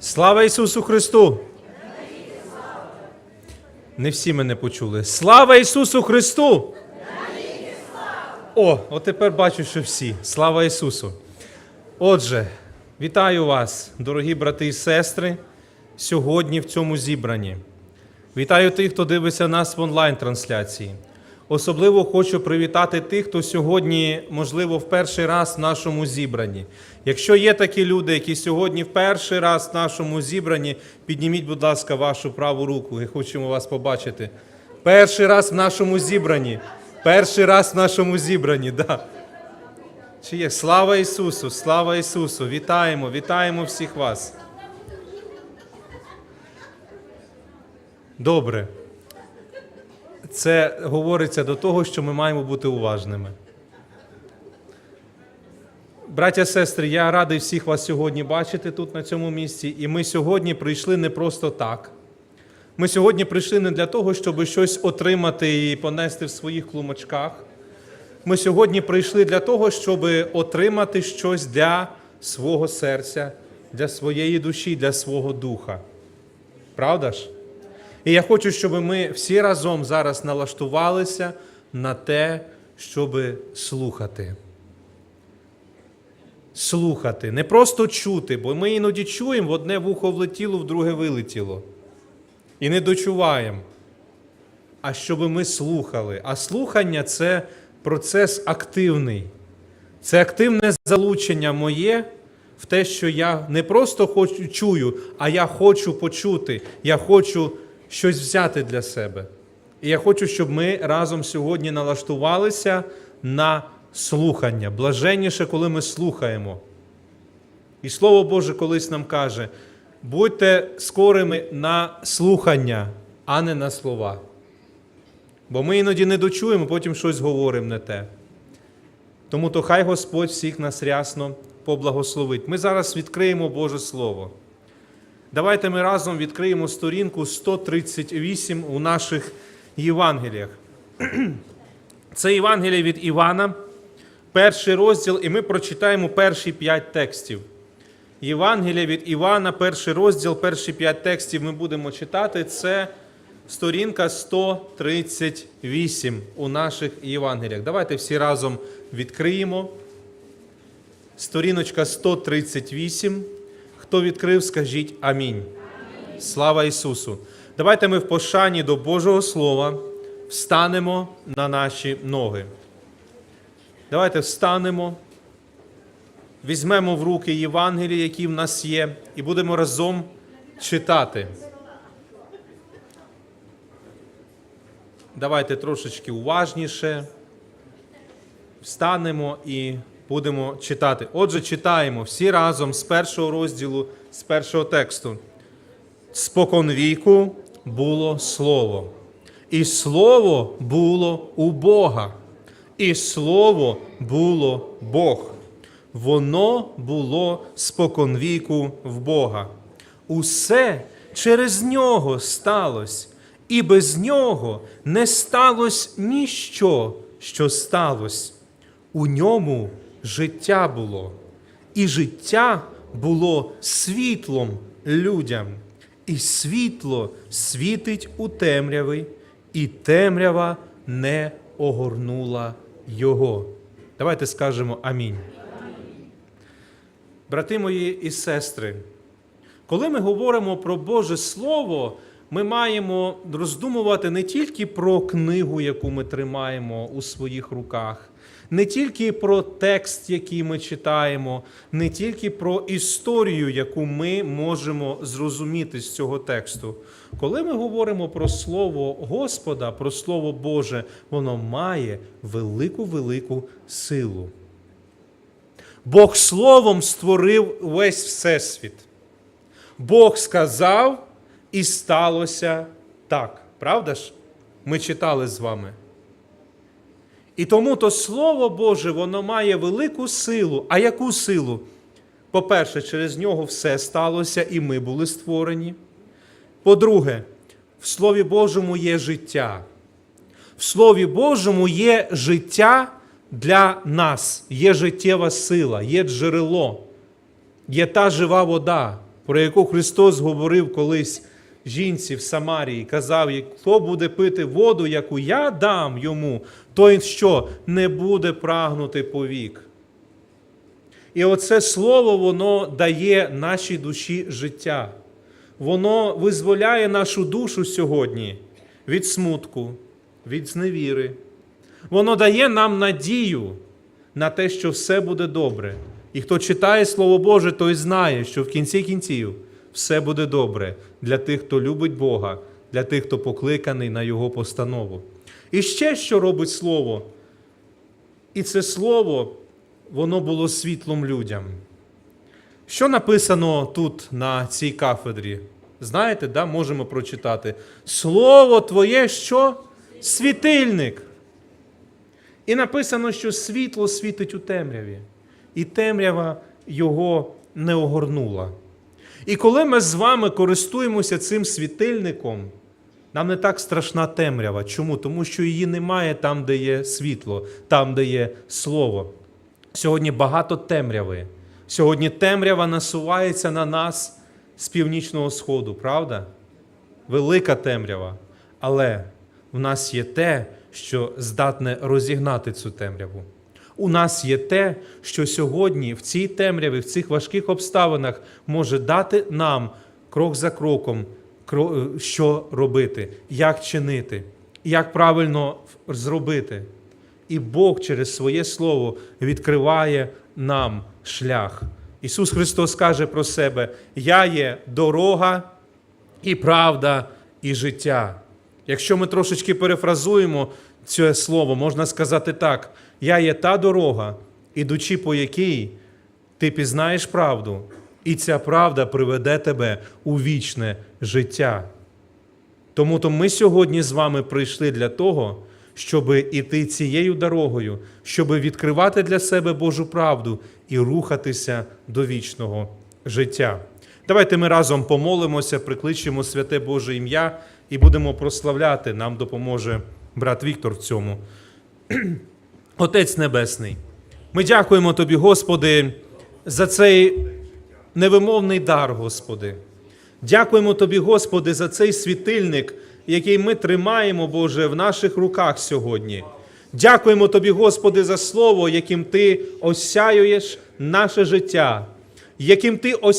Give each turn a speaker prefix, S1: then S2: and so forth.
S1: Слава Ісусу Христу! Не всі мене почули. Слава Ісусу Христу! О, от тепер бачу, що всі. Слава Ісусу! Отже, вітаю вас, дорогі брати і сестри, сьогодні в цьому зібранні. Вітаю тих, хто дивиться нас в онлайн-трансляції. Особливо хочу привітати тих, хто сьогодні, можливо, в перший раз в нашому зібранні. Якщо є такі люди, які сьогодні в перший раз в нашому зібранні, підніміть, будь ласка, вашу праву руку. Ми хочемо вас побачити. Перший раз в нашому зібранні. Перший раз в нашому зібранні, да. Чи є? Слава Ісусу! Слава Ісусу! Вітаємо, вітаємо всіх вас. Добре. Це говориться до того, що ми маємо бути уважними. Браття, сестри, я радий всіх вас сьогодні бачити тут, на цьому місці. І ми сьогодні прийшли не просто так. Ми сьогодні прийшли не для того, щоб щось отримати і понести в своїх клумачках. Ми сьогодні прийшли для того, щоб отримати щось для свого серця, для своєї душі, для свого духа. Правда ж? І я хочу, щоб ми всі разом зараз налаштувалися на те, щоб слухати. Слухати, не просто чути, бо ми іноді чуємо, в одне вухо влетіло, в друге вилетіло. І не дочуваємо. А щоб ми слухали. А слухання це процес активний. Це активне залучення моє в те, що я не просто хочу, чую, а я хочу почути, я хочу щось взяти для себе. І я хочу, щоб ми разом сьогодні налаштувалися на слухання. Блаженніше, коли ми слухаємо. І Слово Боже колись нам каже: будьте скорими на слухання, а не на слова. Бо ми іноді не дочуємо, потім щось говоримо не те. Тому то хай Господь всіх нас рясно поблагословить. Ми зараз відкриємо Боже Слово. Давайте ми разом відкриємо сторінку 138 у наших Євангеліях. Це Євангеліє від Івана, перший розділ, і ми прочитаємо перші п'ять текстів. Євангелія від Івана, перший розділ, перші п'ять текстів ми будемо читати. Це сторінка 138 у наших Євангеліях. Давайте всі разом відкриємо. Сторіночка 138. Хто відкрив, скажіть амінь. Слава Ісусу! Давайте ми в пошані до Божого Слова встанемо на наші ноги. Давайте встанемо, візьмемо в руки Євангелії, які в нас є, і будемо разом читати. Давайте трошечки уважніше. Встанемо і будемо читати. Отже, читаємо всі разом з першого розділу, з першого тексту. Споконвіку було слово, і слово було у Бога, і слово було Бог. Воно було споконвіку в Бога. Усе через нього сталося, і без нього не сталося ніщо, що сталося. У ньому життя було, і життя було світлом людям, і світло світить у темряві, і темрява не огорнула його. Давайте скажемо амінь. Брати мої і сестри, коли ми говоримо про Боже Слово, ми маємо роздумувати не тільки про книгу, яку ми тримаємо у своїх руках, не тільки про текст, який ми читаємо, не тільки про історію, яку ми можемо зрозуміти з цього тексту. Коли ми говоримо про Слово Господа, про Слово Боже, воно має велику велику силу. Бог Словом створив весь Всесвіт. Бог сказав, і сталося так. Правда ж? Ми читали з вами. І тому то Слово Боже, воно має велику силу. А яку силу? По-перше, через нього все сталося, і ми були створені. По-друге, в Слові Божому є життя. В Слові Божому є життя для нас, є життєва сила, є джерело, є та жива вода. про яку Христос говорив колись жінці в Самарії, казав, їй, хто буде пити воду, яку я дам йому, той що не буде прагнути повік. І оце слово, воно дає нашій душі життя. Воно визволяє нашу душу сьогодні від смутку, від зневіри. Воно дає нам надію на те, що все буде добре. І хто читає Слово Боже, той знає, що в кінці кінців все буде добре для тих, хто любить Бога, для тих, хто покликаний на Його постанову. І ще що робить Слово? І це Слово, воно було світлом людям. Що написано тут на цій кафедрі? Знаєте, да, можемо прочитати. Слово Твоє що? Світильник. І написано, що світло світить у темряві, і темрява його не огорнула. І коли ми з вами користуємося цим світильником, нам не так страшна темрява. Чому? Тому що її немає там, де є світло, там, де є слово. Сьогодні багато темряви. Сьогодні темрява насувається на нас з північного сходу, правда? Велика темрява. Але в нас є те, що здатне розігнати цю темряву. У нас є те, що сьогодні в цій темряві, в цих важких обставинах може дати нам крок за кроком, що робити, як чинити, як правильно зробити. І Бог через своє Слово відкриває нам шлях. Ісус Христос каже про себе: Я є дорога і правда, і життя. Якщо ми трошечки перефразуємо це слово, можна сказати так: Я є та дорога, ідучи по якій ти пізнаєш правду, і ця правда приведе тебе у вічне життя. Тому то ми сьогодні з вами прийшли для того, щоб іти цією дорогою, щоб відкривати для себе Божу правду і рухатися до вічного життя. Давайте ми разом помолимося, прикличемо святе Боже ім'я і будемо прославляти. Нам допоможе брат Віктор в цьому. Отець Небесний, ми дякуємо Тобі, Господи, за цей невимовний дар, Господи. Дякуємо Тобі, Господи, за цей світильник, який ми тримаємо, Боже, в наших руках сьогодні. Дякуємо Тобі, Господи, за слово, яким Ти осяюєш наше життя, яким Ти осяюєш